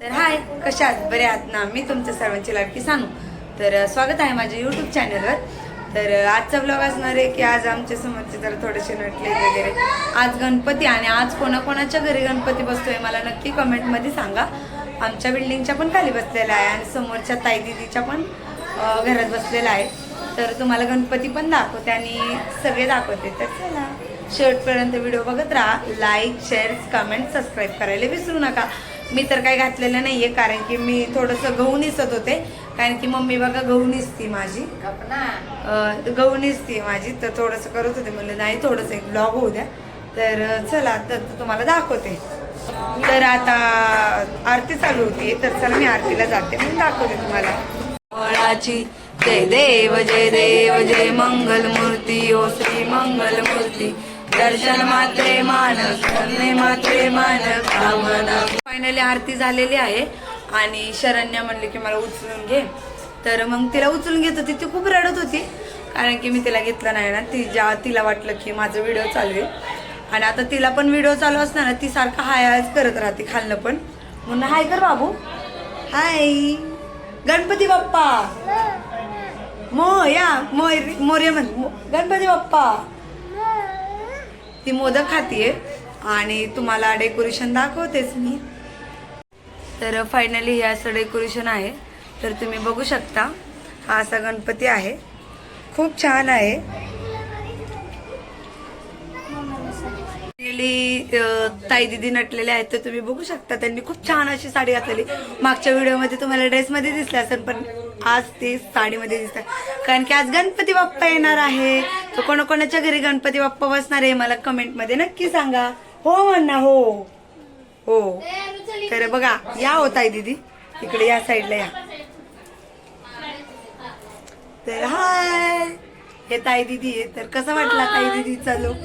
तर हाय कशा आहात बरे आहात ना? मी तुमच्या सर्वांची लाडकी सांगू तर स्वागत आहे माझ्या यूट्यूब चॅनलवर तर आजचा ब्लॉग असणार आहे की आज आमच्या समोरचे जरा थोडेसे नटले वगैरे. आज गणपती आणि आज कोणाकोणाच्या घरी गणपती बसतोय मला नक्की कमेंटमध्ये सांगा. आमच्या बिल्डिंगच्या पण खाली बसलेला आहे आणि समोरच्या ताई दिदीच्या पण घरात बसलेला आहे. तर तुम्हाला गणपती पण दाखवते आणि सगळे दाखवते. तर चला शेवटपर्यंत व्हिडिओ बघत राहा. लाईक शेअर कमेंट सबस्क्राईब करायला विसरू नका. मी तर काही घातलेलं नाहीये कारण की मी थोडंसं गहू निसत होते. कारण की मम्मी बघा गहू निसती माझी. गहू निसती माझी तर थोडंसं करत होते. म्हणलं नाही थोडंसं एक ब्लॉग होऊ द्या. तर चला तर तुम्हाला दाखवते. तर आता आरती चालू होती. तर चला मी आरतीला जाते. म्हणून दाखवते तुम्हाला. वळाची जय देव जय देव जय मंगल मूर्ती ओ श्री मंगल मूर्ती दर्शन मात्रे मानस करणे मात्रे मानस कामना. फायनली आरती झालेली आहे आणि शरण्या म्हणले की मला उचलून घे. तर मग तिला उचलून घेत होती. ती खूप रडत होती. कारण की मी तिला घेतलं नाही ना. ती ज्या तिला वाटलं की माझं व्हिडिओ चालू आहे. आणि आता तिला पण व्हिडिओ चालू असणार ना ती सारखं हाय हायच करत राहते खाल्लं पण. म्हणून हाय कर बाबू. हाय. गणपती बाप्पा. मोया मोर मोर्या म्हण गणपती बाप्पा. ती मोदक खातीये आणि तुम्हाला डेकोरेशन दाखवतेच मी. तर फायनली हे असं डेकोरेशन आहे. तर तुम्ही बघू शकता हा असा गणपती आहे. खूप छान आहे. आपली ताई दिदी नटलेले आहेत तर तुम्ही बघू शकता. त्यांनी खूप छान अशी साडी घातलेली. मागच्या व्हिडिओमध्ये तुम्हाला ड्रेसमध्ये दिसले असेल पण आज ते साडीमध्ये दिसतात कारण की आज गणपती बाप्पा येणार आहे. तर कोणाकोणाच्या घरी गणपती बाप्पा बसणार आहे मला कमेंटमध्ये नक्की सांगा. हो म्हणा हो. हो. तर बघा या हो ताई दिदी. इकडे या साईडला या. तर हाय. हे ताई दिदी आहे तर कसं वाटला ताई दिदीचा लोक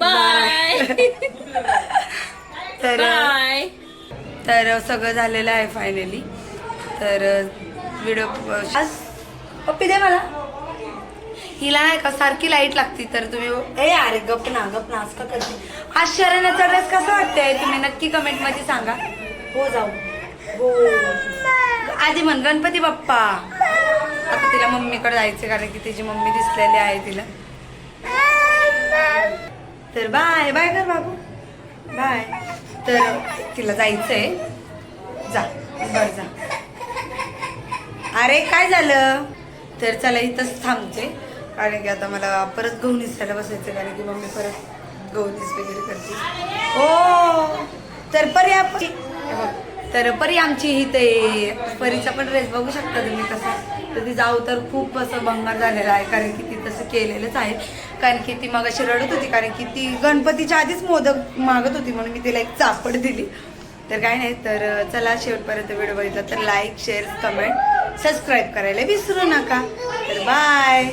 बाय तर बाय तर सगळं झालेलं आहे फायनली तर व्हिडिओ आज पप्पी दे मला. हिला नाही का सारखी लाइट लागती तर तुम्ही ए अरे गप ना गप ना असं का करते? आज शरणाचा ड्रेस कसा वाटतंय? तुम्ही नक्की कमेंटमध्ये सांगा. हो जाऊ. हो. आधी म्हण गणपती बाप्पा. आता तिला मम्मीकडे जायचं कारण की तिची मम्मी दिसलेली आहे तिला. तर बाय बाय कर बाबू. बाय. तर तिला जायचंय. जा बर जा. अरे काय झालं? तर चला इथंच थांबते. कारण की आता मला परत गहू निसायला बसायचं कारण की मम्मी परत गहू निस वगैरे करते. हो तर परी आपली तर परी आमची ही ते परीचा पण ड्रेस बघू शकता तुम्ही कसा. तर ती जाऊ तर खूप असं भंगार झालेला आहे कारण की तिथं असं केलेलंच आहे. कारण की ती मग अशी रडत होती कारण की ती गणपतीच्या आधीच मोदक मागत होती म्हणून मी तिला एक चापड दिली. तर काय नाही तर चला शेवटपर्यंत व्हिडिओ बघितला तर लाईक शेअर कमेंट सबस्क्राईब करायला विसरू नका. तर बाय